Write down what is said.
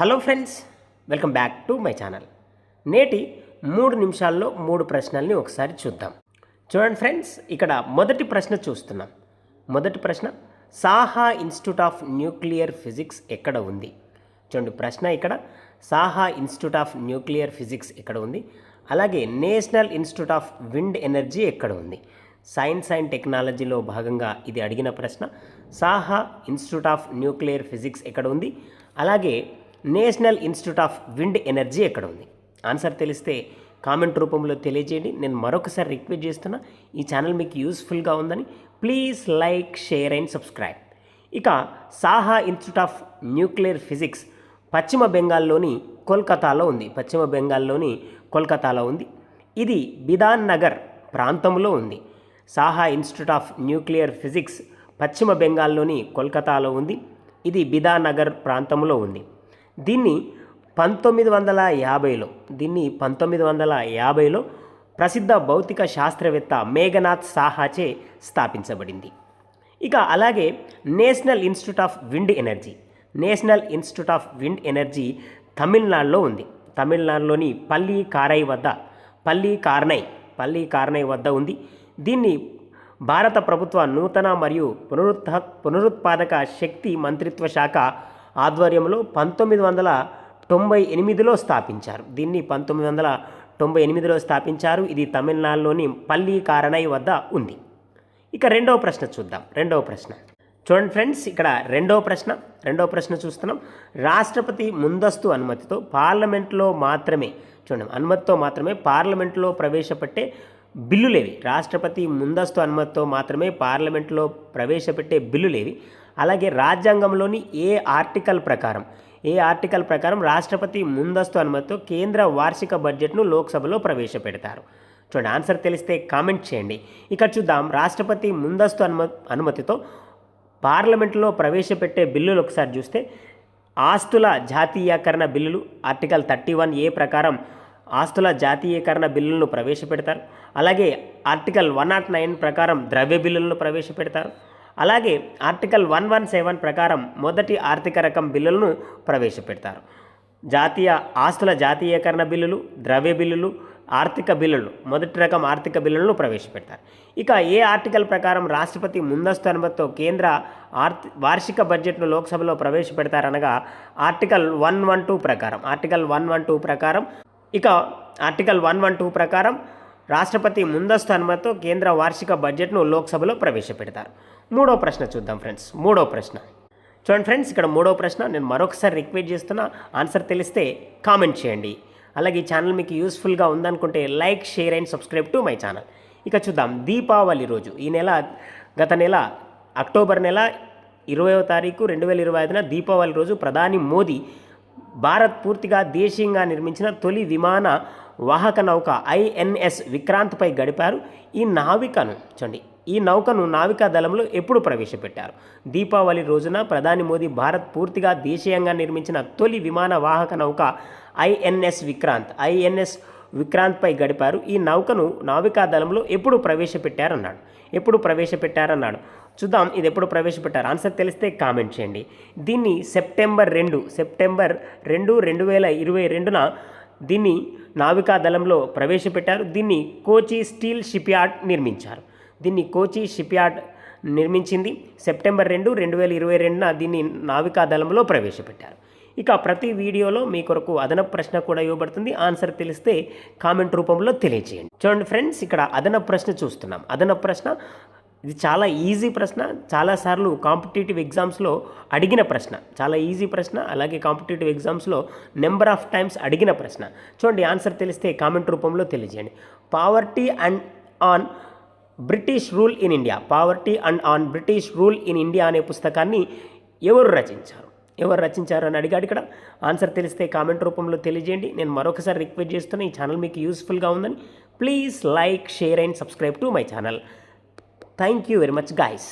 Hello friends welcome back to my channel. నేటి మూడు నిమిషాల్లో మూడు ప్రశ్నల్ని ఒకసారి చూద్దాం. చూడండి ఫ్రెండ్స్ ఇక్కడ మొదటి ప్రశ్న చూస్తున్నాం. మొదటి ప్రశ్న Saha institute of nuclear physics ఎక్కడ ఉంది? చూడండి ప్రశ్న ఇక్కడ Saha institute of nuclear physics ఎక్కడ ఉంది? అలాగే national institute of wind energy ఎక్కడ ఉంది? సైన్స్ అండ్ టెక్నాలజీలో భాగంగా ఇది అడిగిన ప్రశ్న Saha institute of nuclear physics ఎక్కడ ఉంది? అలాగే national institute of wind energy ఎక్కడ ఉంది ఆన్సర్ తెలిస్తే కామెంట్ రూపంలో తెలియజేయండి. నేను మరొకసారి రిక్వెస్ట్ చేస్తున్నా ఈ ఛానల్ మీకు యూస్ఫుల్గా ఉందని please like share and subscribe. ఇక Saha institute of nuclear physics పశ్చిమ బెంగాల్లోని కోల్కతాలో ఉంది. పశ్చిమ బెంగాల్లోని కోల్కతాలో ఉంది. ఇది బిధాన్ నగర్ ప్రాంతంలో ఉంది. Saha institute of nuclear physics పశ్చిమ బెంగాల్లోని కోల్కతాలో ఉంది. ఇది బిధానగర్ ప్రాంతంలో ఉంది. దీన్ని పంతొమ్మిది వందల యాభైలో దీన్ని పంతొమ్మిది వందల యాభైలో ప్రసిద్ధ భౌతిక శాస్త్రవేత్త మేఘనాథ్ సాహాచే స్థాపించబడింది. ఇక అలాగే national institute of wind energy national institute of wind energy తమిళనాడులో ఉంది. తమిళనాడులోని పల్లి కారై వద్ద పల్లి కార్నై పల్లి కార్నై వద్ద ఉంది. దీన్ని భారత ప్రభుత్వ నూతన మరియు పునరుత్ పునరుత్పాదక శక్తి మంత్రిత్వ శాఖ ఆధ్వర్యంలో పంతొమ్మిది వందల తొంభై ఎనిమిదిలో స్థాపించారు. దీన్ని పంతొమ్మిది వందల తొంభై ఎనిమిదిలో స్థాపించారు. ఇది తమిళనాడులోని పల్లి కారణై వద్ద ఉంది. ఇక రెండవ ప్రశ్న చూద్దాం. రెండవ ప్రశ్న. చూడండి ఫ్రెండ్స్ ఇక్కడ రెండవ ప్రశ్న. రెండవ ప్రశ్న చూస్తున్నాం. రాష్ట్రపతి ముందస్తు అనుమతితో పార్లమెంట్లో మాత్రమే చూడండి అనుమతితో మాత్రమే పార్లమెంట్లో ప్రవేశపెట్టే బిల్లులేవి రాష్ట్రపతి ముందస్తు అనుమతితో మాత్రమే పార్లమెంట్లో ప్రవేశపెట్టే బిల్లులేవి అలాగే రాజ్యాంగంలోని ఏ ఆర్టికల్ ప్రకారం ఏ ఆర్టికల్ ప్రకారం రాష్ట్రపతి ముందస్తు అనుమతితో కేంద్ర వార్షిక బడ్జెట్ను లోక్సభలో ప్రవేశపెడతారు? చూడండి ఆన్సర్ తెలిస్తే కామెంట్ చేయండి. ఇక్కడ చూద్దాం రాష్ట్రపతి ముందస్తు అనుమ అనుమతితో పార్లమెంట్లో ప్రవేశపెట్టే బిల్లులు ఒకసారి చూస్తే ఆస్తుల జాతీయకరణ బిల్లులు ఆర్టికల్ థర్టీ వన్ ఏ ప్రకారం ఆస్తుల జాతీయకరణ బిల్లులను ప్రవేశపెడతారు. అలాగే ఆర్టికల్ వన్ నాట్ నైన్ ప్రకారం ద్రవ్య బిల్లులను ప్రవేశపెడతారు. అలాగే ఆర్టికల్ వన్ వన్ సెవెన్ ప్రకారం మొదటి ఆర్థిక రకం బిల్లులను ప్రవేశపెడతారు. జాతీయ ఆస్తుల జాతీయకరణ బిల్లులు ద్రవ్య బిల్లులు ఆర్థిక బిల్లులు మొదటి రకం ఆర్థిక బిల్లులను ప్రవేశపెడతారు. ఇక ఏ ఆర్టికల్ ప్రకారం రాష్ట్రపతి ముందస్తు అనుమతితో కేంద్ర ఆర్థి వార్షిక బడ్జెట్ను లోక్సభలో ప్రవేశపెడతారనగా ఆర్టికల్ వన్ వన్ టూ ప్రకారం ఆర్టికల్ వన్ వన్ టూ ప్రకారం ఇక ఆర్టికల్ వన్ వన్ టూ ప్రకారం రాష్ట్రపతి ముందస్తు అనుమతితో కేంద్ర వార్షిక బడ్జెట్ను లోక్సభలో ప్రవేశపెడతారు. మూడో ప్రశ్న చూద్దాం ఫ్రెండ్స్. మూడో ప్రశ్న. చూడండి ఫ్రెండ్స్ ఇక్కడ మూడో ప్రశ్న. నేను మరొకసారి రిక్వెస్ట్ చేస్తున్నా. ఆన్సర్ తెలిస్తే కామెంట్ చేయండి. అలాగే ఈ ఛానల్ మీకు యూస్ఫుల్గా ఉందనుకుంటే like share and subscribe to my channel. ఇక చూద్దాం. దీపావళి రోజు. ఈ నెల గత నెల అక్టోబర్ నెల ఇరవయో తారీఖు రెండు వేల ఇరవై ఐదున దీపావళి రోజు ప్రధాని మోదీ భారత్ పూర్తిగా దేశీయంగా నిర్మించిన తొలి విమాన వాహక నౌక ఐఎన్ఎస్ విక్రాంత్పై గడిపారు. ఈ నావికను చూడండి. ఈ నౌకను నావికా దళంలో ఎప్పుడు ప్రవేశపెట్టారు. దీపావళి రోజున ప్రధాని మోదీ భారత్ పూర్తిగా దేశీయంగా నిర్మించిన తొలి విమాన వాహక నౌక ఐఎన్ఎస్ విక్రాంత్ ఐఎన్ఎస్ విక్రాంత్పై గడిపారు. ఈ నౌకను నావికా దళంలో ఎప్పుడు ప్రవేశపెట్టారన్నాడు. ఎప్పుడు ప్రవేశపెట్టారన్నాడు? చూద్దాం ఇది ఎప్పుడు ప్రవేశపెట్టారు? ఆన్సర్ తెలిస్తే కామెంట్ చేయండి. దీన్ని సెప్టెంబర్ రెండు సెప్టెంబర్ రెండు రెండు వేల ఇరవై రెండున దీన్ని నావికా దళంలో ప్రవేశపెట్టారు. దీన్ని కోచి స్టీల్ షిప్యార్డ్ నిర్మించారు. దీన్ని కోచి షిప్యార్డ్ నిర్మించింది. సెప్టెంబర్ రెండు రెండు వేల ఇరవై రెండున దీన్ని నావికా దళంలో ప్రవేశపెట్టారు. ఇక ప్రతి వీడియోలో మీ కొరకు అదనపు ప్రశ్న కూడా ఇవ్వబడుతుంది. ఆన్సర్ తెలిస్తే కామెంట్ రూపంలో తెలియజేయండి. చూడండి ఫ్రెండ్స్ ఇక్కడ అదనపు ప్రశ్న చూస్తున్నాం. అదనపు ప్రశ్న ఇది చాలా ఈజీ ప్రశ్న చాలాసార్లు కాంపిటేటివ్ ఎగ్జామ్స్లో అడిగిన ప్రశ్న చాలా ఈజీ ప్రశ్న అలాగే కాంపిటేటివ్ ఎగ్జామ్స్లో నెంబర్ ఆఫ్ టైమ్స్ అడిగిన ప్రశ్న. చూడండి ఆన్సర్ తెలిస్తే కామెంట్ రూపంలో తెలియజేయండి. Poverty and on British rule in India poverty and on British rule in India అనే పుస్తకాన్ని ఎవరు రచించారు? ఎవరు రచించారు అని అడిగాడు ఇక్కడ. ఆన్సర్ తెలిస్తే కామెంట్ రూపంలో తెలియజేయండి. నేను మరొకసారి రిక్వెస్ట్ చేస్తున్నా ఈ ఛానల్ మీకు యూస్ఫుల్గా ఉందని please like share and subscribe to my channel. Thank you very much guys.